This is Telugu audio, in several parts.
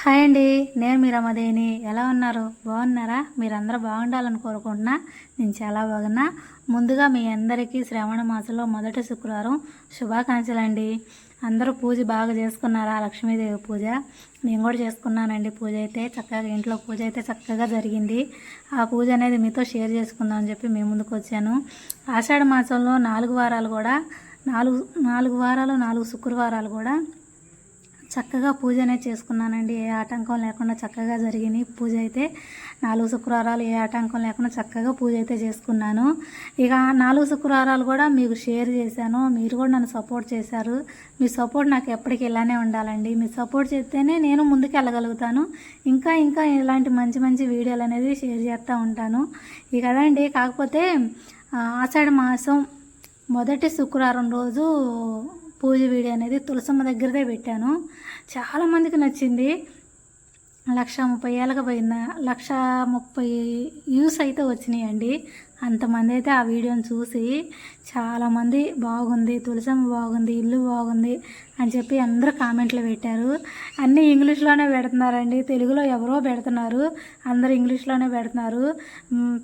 హాయ్ అండి నేను మీ రమదేని. ఎలా ఉన్నారు? బాగున్నారా? మీరందరూ బాగుండాలని కోరుకుంటున్నా. నేను చాలా బాగున్నా. ముందుగా మీ అందరికీ శ్రావణ మాసంలో మొదటి శుక్రవారం శుభాకాంక్షలు అండి అందరూ పూజ బాగా చేసుకున్నారా? లక్ష్మీదేవి పూజ? నేను కూడా చేసుకున్నానండి పూజ అయితే. చక్కగా ఇంట్లో పూజ అయితే చక్కగా జరిగింది. ఆ పూజ అనేది మీతో షేర్ చేసుకుందాం అని చెప్పి మేము ముందుకు వచ్చాను. ఆషాఢ మాసంలో నాలుగు వారాలు కూడా నాలుగు నాలుగు వారాలు నాలుగు శుక్రవారాలు కూడా చక్కగా పూజ అనేది చేసుకున్నానండి. ఏ ఆటంకం లేకుండా చక్కగా జరిగింది పూజ అయితే నాలుగు శుక్రవారాలు ఏ ఆటంకం లేకుండా చక్కగా పూజ అయితే చేసుకున్నాను. ఇక నాలుగు శుక్రవారాలు కూడా మీకు షేర్ చేశాను. మీరు కూడా నన్ను సపోర్ట్ చేశారు. మీ సపోర్ట్ నాకు ఎప్పటికీ ఇలానే ఉండాలండి. మీ సపోర్ట్ చేస్తేనే నేను ముందుకు వెళ్ళగలుగుతాను. ఇంకా ఇంకా ఇలాంటి మంచి మంచి వీడియోలు అనేది షేర్ చేస్తూ ఉంటాను. ఇక కదండి కాకపోతే ఆషాఢ మాసం మొదటి శుక్రవారం రోజు పూజ వీడియో అనేది తులసమ్మ దగ్గరదే పెట్టాను. చాలామందికి నచ్చింది. లక్ష ముప్పై ఏళ్ళకి పోయిన లక్ష ముప్పై వ్యూస్ అయితే వచ్చినాయండి. అంతమంది అయితే ఆ వీడియోని చూసి చాలామంది బాగుంది తులసమ్మ బాగుంది ఇల్లు బాగుంది అని చెప్పి అందరూ కామెంట్లు పెట్టారు. అన్నీ ఇంగ్లీష్లోనే పెడుతున్నారండి. తెలుగులో ఎవరో పెడుతున్నారు. అందరూ ఇంగ్లీష్లోనే పెడుతున్నారు.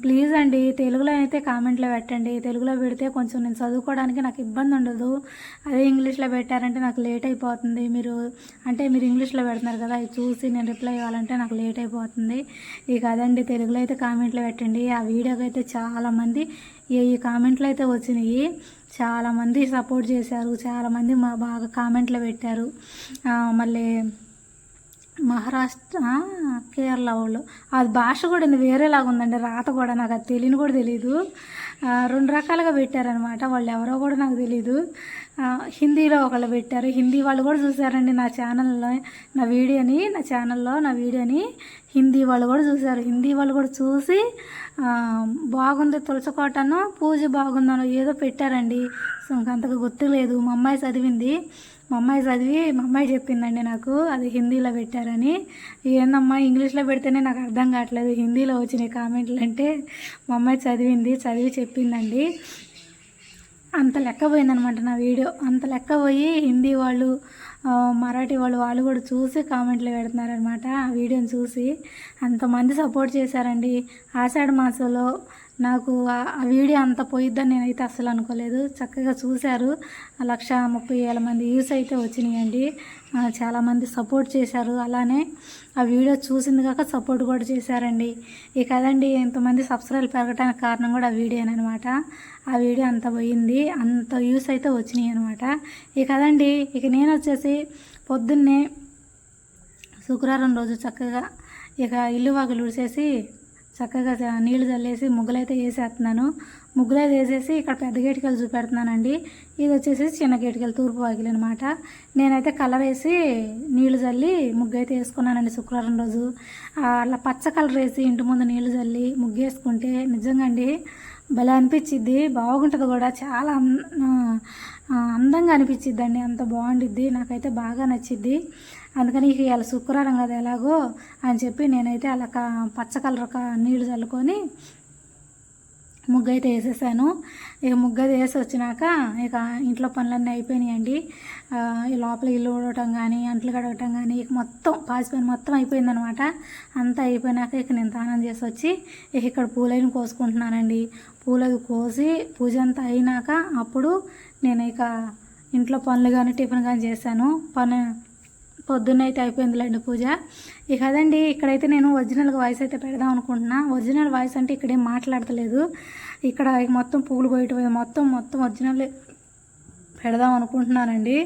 ప్లీజ్ అండి తెలుగులో అయితే కామెంట్లో పెట్టండి. తెలుగులో పెడితే కొంచెం నేను చదువుకోవడానికి నాకు ఇబ్బంది ఉండదు. అదే ఇంగ్లీష్లో పెట్టారంటే నాకు లేట్ అయిపోతుంది. మీరు అంటే మీరు ఇంగ్లీష్లో పెడుతున్నారు కదా అది చూసి నేను రిప్లై ఇవ్వాలంటే నాకు లేట్ అయిపోతుంది. ఇక అదండి తెలుగులో అయితే కామెంట్లు పెట్టండి. ఆ వీడియోకి అయితే చాలామంది ఏ ఈ కామెంట్లు అయితే వచ్చినాయి. చాలామంది సపోర్ట్ చేశారు చాలామంది మా బాగా కామెంట్లు పెట్టారు. మళ్ళీ మహారాష్ట్ర కేరళ వాళ్ళు. అది భాష కూడా ఉంది వేరేలాగా ఉందండి రాత కూడా నాకు అది తెలియని కూడా తెలియదు రెండు రకాలుగా పెట్టారనమాట వాళ్ళు ఎవరో కూడా నాకు తెలియదు హిందీలో ఒకళ్ళు పెట్టారు. హిందీ వాళ్ళు కూడా చూసారండి నా ఛానల్లో నా వీడియోని నా ఛానల్లో నా వీడియోని. హిందీ వాళ్ళు కూడా చూశారు. హిందీ వాళ్ళు కూడా చూసి బాగుంది తులసి కోటను పూజ బాగుందనో ఏదో పెట్టారండి. సో ఇంక అంతగా గుర్తులేదు. మా అమ్మాయి చదివింది. మా అమ్మాయి చదివి మా అమ్మాయి చెప్పిందండి నాకు అది హిందీలో పెట్టారని. ఏందమ్మా ఇంగ్లీష్లో పెడితేనే నాకు అర్థం కావట్లేదు. హిందీలో వచ్చినాయి కామెంట్లు అంటే మా అమ్మాయి చదివింది చదివి చెప్పిందండి. అంత లెక్క పోయిందనమాట నా వీడియో. అంత లెక్క పోయి హిందీ వాళ్ళు మరాఠీ వాళ్ళు వాళ్ళు కూడా చూసి కామెంట్లు పెడుతున్నారనమాట ఆ వీడియోని చూసి. అంతమంది సపోర్ట్ చేశారండి. ఆషాఢ మాసంలో నాకు ఆ వీడియో అంత పోయిద్దని నేనైతే అస్సలు అనుకోలేదు. చక్కగా చూశారు. లక్ష ముప్పై వేల మంది వ్యూస్ అయితే వచ్చినాయండి. చాలామంది సపోర్ట్ చేశారు. అలానే ఆ వీడియో చూసింది కాక సపోర్ట్ కూడా చేశారండి. ఇక అదండి ఎంతమంది సబ్స్క్రైబ్ పెరగడానికి కారణం కూడా ఆ వీడియోనమాట ఆ వీడియో అంత పోయింది. అంత వ్యూస్ అయితే వచ్చినాయి అనమాట ఇక అదండి ఇక నేను వచ్చేసి పొద్దున్నే శుక్రవారం రోజు చక్కగా ఇక ఇల్లు వాకిలు ఉడిసేసి చక్కగా నీళ్ళు చల్లేసి ముగ్గులైతే వేసేస్తున్నాను ముగ్గులైతే వేసేసి ఇక్కడ పెద్ద గేటికలు చూపెడుతున్నానండి. ఇది వచ్చేసి చిన్న గేటికలు తూర్పు వాకిలి అనమాట నేనైతే కలర్ వేసి నీళ్ళు చల్లి ముగ్గు అయితే వేసుకున్నానండి శుక్రవారం రోజు. అలా పచ్చ కలర్ వేసి ఇంటి ముందు నీళ్ళు చల్లి ముగ్గు వేసుకుంటే నిజంగా అండి భలే అనిపించిద్ది బాగుంటుంది కూడా. చాలా అం- ఆ, అందంగా అనిపించిద్దండి అంత బాగుండిద్ది. నాకైతే బాగా నచ్చిద్ది. అందుకని ఇక ఇలా శుక్రవారం కదా ఎలాగో అని చెప్పి నేనైతే అలా ఒక పచ్చ కలర్ ఒక నీళ్ళు చల్లుకొని ముగ్గు అయితే వేసేసాను. ఇక ముగ్గు అయితే వేసి వచ్చినాక ఇక ఇంట్లో పనులన్నీ అయిపోయినాయండి. ఈ లోపల ఇల్లు ఊడటం కానీ అంట్లు కడగటం కానీ ఇక మొత్తం పాసిపోయిన మొత్తం అయిపోయిందనమాట. అంతా అయిపోయినాక ఇక నేను స్నానం చేసి వచ్చి ఇక ఇక్కడ పూలైన కోసుకుంటున్నానండి. పూలది కోసి పూజ అంతా అయినాక అప్పుడు నేను ఇక ఇంట్లో పనులు కానీ టిఫిన్ కానీ చేశాను. పని పొద్దున్నైతే అయితే అయిపోయిందిలేండి పూజ. ఇక అదండి ఇక్కడైతే నేను ఒరిజినల్గా వాయిస్ అయితే పెడదాం అనుకుంటున్నా. ఒరిజినల్ వాయిస్ అంటే ఇక్కడేం మాట్లాడతలేదు. ఇక్కడ మొత్తం పూలు కోయటం మొత్తం మొత్తం ఒరిజినల్ పెడదాం అనుకుంటున్నానండి.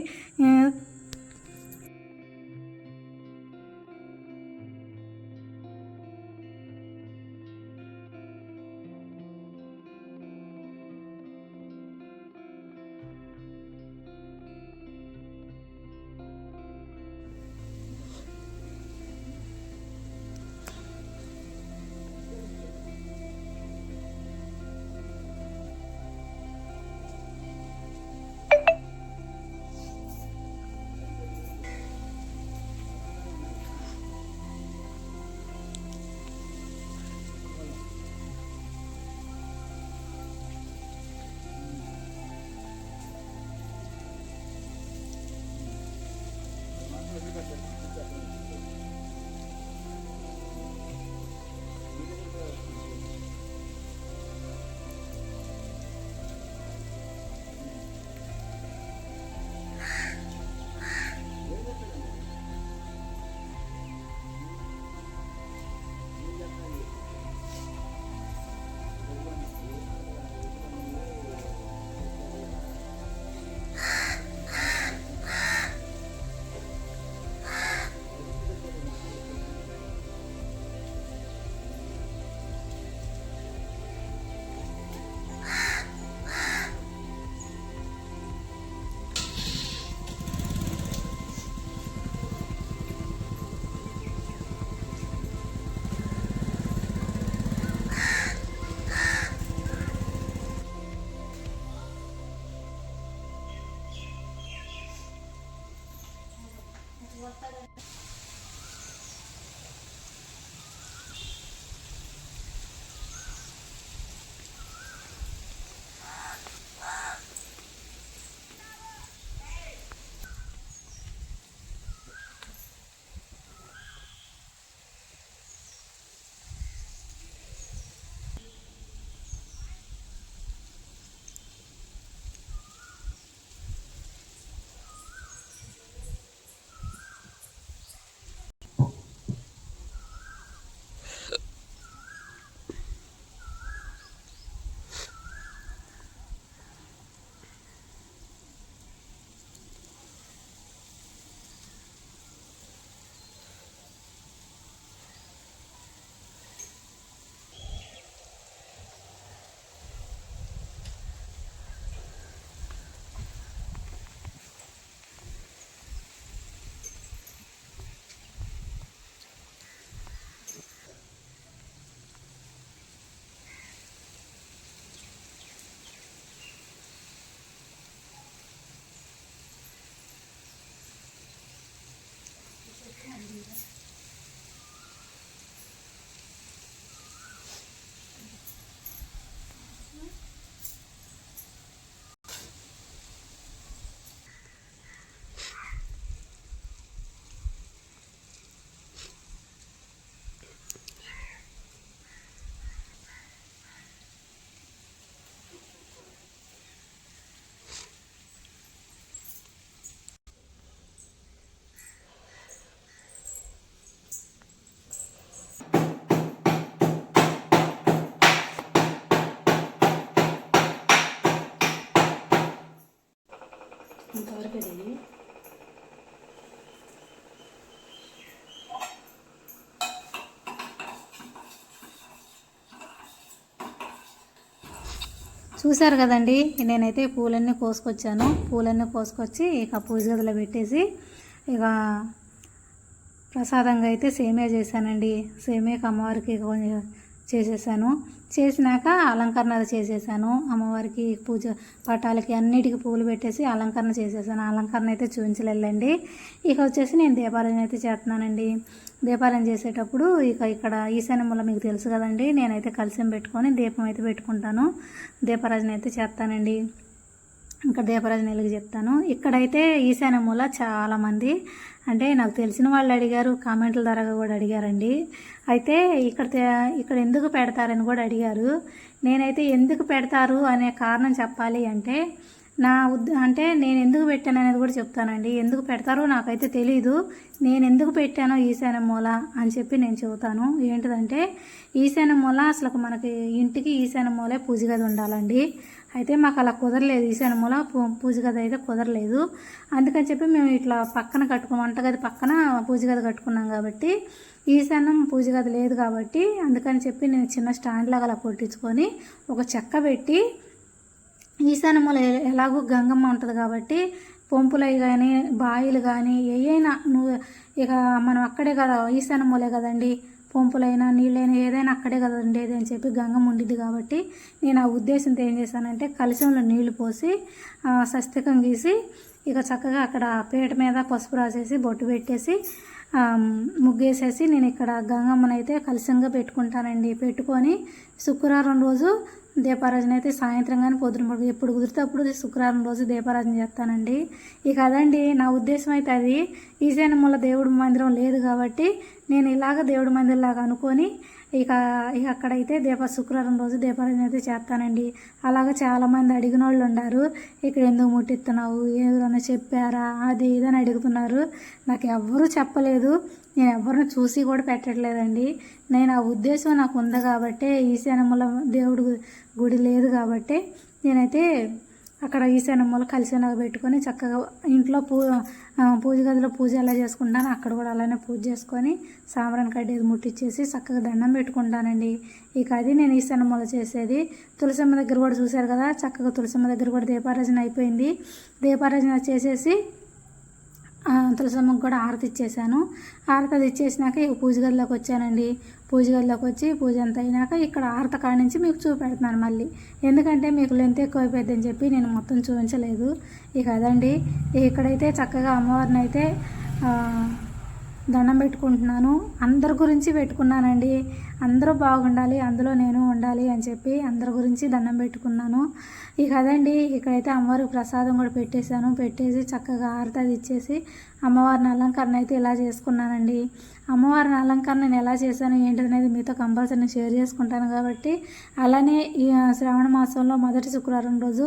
చూశారు కదండి నేనైతే పూలన్నీ కోసుకొచ్చాను. పూలన్నీ కోసుకొచ్చి ఇక పూజ గదిలో పెట్టేసి ఇక ప్రసాదంగా అయితే సేమే చేశానండి. సేమే అమ్మవారికి కొంచెం చేసేసాను. చేసినాక అలంకరణ చేసేసాను. అమ్మవారికి పూజ పటాలకి అన్నిటికీ పూలు పెట్టేసి అలంకరణ చేసేసాను. అలంకరణ అయితే చూపించలేదండి ఇక వచ్చేసి నేను దీపారాధన అయితే చేస్తున్నానండి. దీపారాధన చేసేటప్పుడు ఇక ఇక్కడ ఈశాన్యముల మీకు తెలుసు కదండి. నేనైతే కలిసి పెట్టుకొని దీపం అయితే పెట్టుకుంటాను. దీపారాజన అయితే చేస్తానండి. ఇంకా దేవరాజు నెలకి చెప్తాను. ఇక్కడైతే ఈశాన్య మూల చాలామంది అంటే నాకు తెలిసిన వాళ్ళు అడిగారు కామెంట్ల ద్వారా కూడా అడిగారండి. అయితే ఇక్కడ ఇక్కడ ఎందుకు పెడతారని కూడా అడిగారు. నేనైతే ఎందుకు పెడతారు అనే కారణం చెప్పాలి అంటే నా ఉద్ అంటే నేను ఎందుకు పెట్టాను అనేది కూడా చెప్తానండి. ఎందుకు పెడతారో నాకైతే తెలీదు. నేను ఎందుకు పెట్టానో ఈశాన్య మూల అని చెప్పి నేను చెబుతాను. ఏంటిదంటే ఈశాన్య మూల అసలు మనకి ఇంటికి ఈశాన్య మూలే పూజ గది ఉండాలండి. అయితే మాకు అలా కుదరలేదు. ఈ మూల పూజ గది అయితే కుదరలేదు. అందుకని చెప్పి మేము ఇట్లా పక్కన కట్టుకున్నాం. వంటగది పక్కన పూజ గది కట్టుకున్నాం కాబట్టి ఈశాన్యం పూజ గది లేదు కాబట్టి అందుకని చెప్పి నేను చిన్న స్టాండ్ లాగా అలా కొట్టించుకొని ఒక చెక్క పెట్టి ఈశాన్యముల ఎలాగో గంగమ్మ ఉంటుంది కాబట్టి పొంపులై కానీ బాయిలు కానీ ఏవైనా నువ్వు ఇక మనం అక్కడే కదా ఈశాన్యములే కదండి. పంపులైనా నీళ్ళైనా ఏదైనా అక్కడే కదా ఉండేది అని చెప్పి గంగం ఉండిద్ది కాబట్టి నేను ఆ ఉద్దేశంతో ఏం చేశానంటే కలిశంలో నీళ్ళు పోసి సస్తికం స్వస్తికం గీసి ఇక చక్కగా అక్కడ పీట మీద పసుపు రాసేసి బొట్టు పెట్టేసి ముగ్గేసేసి నేను ఇక్కడ గంగమ్మనైతే కలిసంగా పెట్టుకుంటానండి. పెట్టుకొని శుక్రవారం రోజు దీపారాజన అయితే సాయంత్రం కానీ పొద్దున ఎప్పుడు కుదిరితే అప్పుడు శుక్రవారం రోజు దీపారాజన చేస్తానండి. ఇక అదండి నా ఉద్దేశం అయితే అది. ఈశాన్యముల దేవుడి మందిరం లేదు కాబట్టి నేను ఇలాగ దేవుడి మందిరం లాగా అనుకొని ఇక ఇక అక్కడైతే దీప శుక్రవారం రోజు దీపారాజన అయితే చేస్తానండి. అలాగ చాలామంది అడిగిన వాళ్ళు ఉన్నారు ఇక్కడ ఎందుకు ముట్టిస్తున్నావు? ఏదైనా చెప్పారా? అది ఇదని అడుగుతున్నారు. నాకు ఎవ్వరూ చెప్పలేదు. నేను ఎవరిని చూసి కూడా పెట్టట్లేదండి. నేను ఆ ఉద్దేశం నాకు ఉంది కాబట్టి ఈశాన్యముల దేవుడు గుడి లేదు కాబట్టి నేనైతే అక్కడ ఈశాన్యముల కలిసినగా పెట్టుకొని చక్కగా ఇంట్లో పూ పూజ గదిలో పూజ ఎలా చేసుకుంటాను అక్కడ కూడా అలానే పూజ చేసుకొని సాంబ్రాన్ కడ్డేది ముట్టించేసి చక్కగా దండం పెట్టుకుంటానండి. ఇక అది నేను ఈశాన్యముల చేసేది. తులసమ్మ దగ్గర కూడా చూశారు కదా చక్కగా తులసమ్మ దగ్గర కూడా దీపారాజన అయిపోయింది. దీపారాజన చేసేసి తులసమ్మకు కూడా హారతి ఇచ్చేసాను హారతి అది ఇచ్చేసినాక ఇక పూజ గదిలోకి వచ్చానండి. పూజ గదిలోకి వచ్చి పూజ అంతా అయినాక ఇక్కడ హారత కాడ నుంచి మీకు చూపెడుతున్నాను మళ్ళీ. ఎందుకంటే మీకు లెంత్ ఎక్కువ అయిపోయిందని చెప్పి నేను మొత్తం చూపించలేదు. ఇక అదండి. ఇక్కడైతే చక్కగా అమ్మవారిని అయితే దండం పెట్టుకుంటున్నాను. అందరి గురించి పెట్టుకున్నానండి. అందరూ బాగుండాలి అందులో నేను ఉండాలి అని చెప్పి అందరి గురించి దండం పెట్టుకున్నాను. ఇక అదండి ఇక్కడైతే అమ్మవారికి ప్రసాదం కూడా పెట్టేశాను. పెట్టేసి చక్కగా హారతి ఇచ్చేసి అమ్మవారిని అలంకరణ అయితే ఇలా చేసుకున్నానండి? అమ్మవారిని అలంకరణ నేను ఎలా చేశాను ఏంటనేది మీతో కంపల్సరీ షేర్ చేసుకుంటాను కాబట్టి అలానే ఈ శ్రావణ మాసంలో మొదటి శుక్రవారం రోజు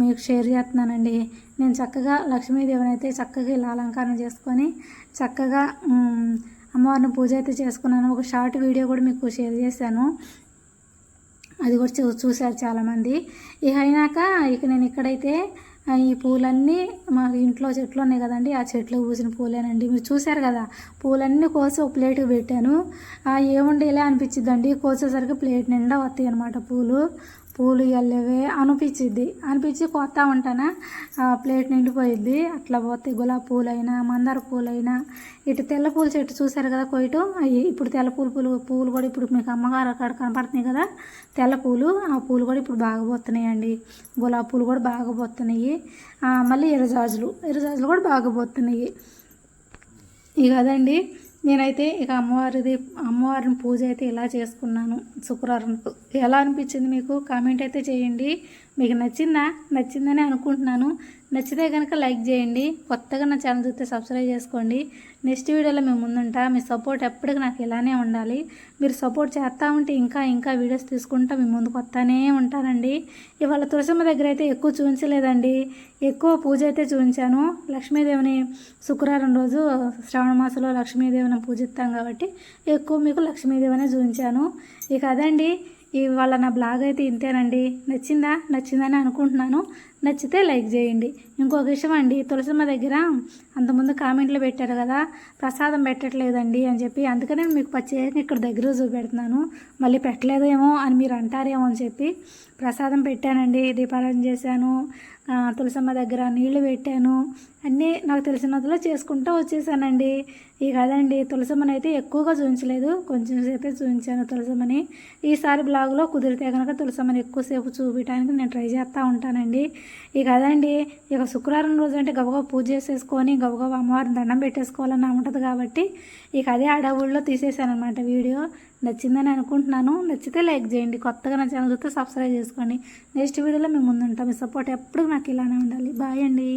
మీకు షేర్ చేస్తున్నానండి. నేను చక్కగా లక్ష్మీదేవిని అయితే చక్కగా ఇలా అలంకరణ చేసుకొని చక్కగా అమ్మవారిని పూజ అయితే చేసుకున్నాను. ఒక షార్ట్ వీడియో కూడా మీకు షేర్ చేశాను. అది కూడా చూ చూశారు చాలామంది. ఇక అయినాక ఇక నేను ఇక్కడైతే ఈ పూలన్నీ మా ఇంట్లో చెట్లు ఉన్నాయి కదండి ఆ చెట్లు పూసిన పూలేనండి. మీరు చూశారు కదా పూలన్నీ కోసి ఒక ప్లేట్కి పెట్టాను. ఆ, ఇలా అనిపించిద్దండి? కోసేసరికి ప్లేట్ నిండా వస్తాయి అనమాట పూలు. పూలు ఇవ్వలేవే అనిపించిద్ది. అనిపించి కొత్త ఉంటానా ఆ, ప్లేట్ నిండిపోయిద్ది. అట్లా పోతే గులాబీ పూలైనా మందార పూలైనా ఇటు తెల్ల పూల చెట్టు చూసారు కదా కొయ్యటం? అవి ఇప్పుడు తెల్ల పూలు పూలు పూలు కూడా ఇప్పుడు మీకు అమ్మగారు అక్కడ కనపడుతున్నాయి కదా? తెల్ల పూలు ఆ పూలు కూడా ఇప్పుడు బాగా పోతున్నాయి అండి గులాబీ పూలు కూడా బాగా పోతున్నాయి. మళ్ళీ ఎర్రజాజులు ఎర్రజాజులు కూడా బాగా పోతున్నాయి. ఇక అదండి. నేనైతే ఇక అమ్మవారిది అమ్మవారిని పూజ అయితే ఇలా చేసుకున్నాను శుక్రవారం ఎలా అనిపించింది మీకు? కామెంట్ అయితే చేయండి. మీకు నచ్చిందా? నచ్చిందని అనుకుంటున్నాను. నచ్చితే కనుక లైక్ చేయండి. కొత్తగా నా ఛానల్ చూస్తే సబ్స్క్రైబ్ చేసుకోండి. నెక్స్ట్ వీడియోలో మేము ముందుంటా. మీ సపోర్ట్ ఎప్పటికీ నాకు ఇలానే ఉండాలి. మీరు సపోర్ట్ చేస్తూ ఉంటే ఇంకా ఇంకా వీడియోస్ తీసుకుంటా మీ ముందుకు వస్తానే ఉంటానండి. ఇవాళ తులసమ్మ దగ్గర అయితే ఎక్కువ చూపించలేదండి. ఎక్కువ పూజ అయితే చూపించాను. లక్ష్మీదేవిని శుక్రవారం రోజు శ్రావణ మాసంలో లక్ష్మీదేవిని పూజిస్తాం కాబట్టి ఎక్కువ మీకు లక్ష్మీదేవినే చూపించాను. ఇక అదండి. ఇవాళ నా బ్లాగ్ అయితే ఇంతేనండి. నచ్చిందా? నచ్చిందని అనుకుంటున్నాను. నచ్చితే లైక్ చేయండి. ఇంకొక విషయం అండి తులసమ్మ దగ్గర అంతకుముందు కామెంట్లు పెట్టారు కదా ప్రసాదం పెట్టట్లేదండి అని చెప్పి అందుకనే మీకు ప్రత్యేకంగా ఇక్కడ దగ్గర చూపెడుతున్నాను. మళ్ళీ పెట్టలేదేమో అని మీరు అంటారేమో అని చెప్పి ప్రసాదం పెట్టానండి దీపారాధన చేశాను తులసమ్మ దగ్గర నీళ్ళు పెట్టాను అన్నీ నాకు తెలిసినంతలో చేసుకుంటూ వచ్చేసానండి. ఇక అదండి తులసమ్మని అయితే ఎక్కువగా చూపించలేదు కొంచెం సేపే చూపించాను తులసమ్మని. ఈసారి బ్లాగ్లో కుదిరితే కనుక తులసమ్మని ఎక్కువసేపు చూపించడానికి నేను ట్రై చేస్తూ ఉంటానండి. ఇక అదండి ఇక శుక్రవారం రోజు అంటే గబగబా పూజ చేసేసుకొని గబగబా అమ్మవారిని దండం పెట్టేసుకోవాలని ఉంటుంది కాబట్టి ఇక అదే అడవుల్లో తీసేసానమాట వీడియో. నచ్చిందని అనుకుంటున్నాను. నచ్చితే లైక్ చేయండి. కొత్తగా నా ఛానల్ చూస్తే సబ్స్క్రైబ్ చేసుకోండి. నెక్స్ట్ వీడియోలో మేము ముందుంటాం. మీ సపోర్ట్ ఎప్పుడు నాకు ఇలానే ఉండాలి. బాయ్ అండి.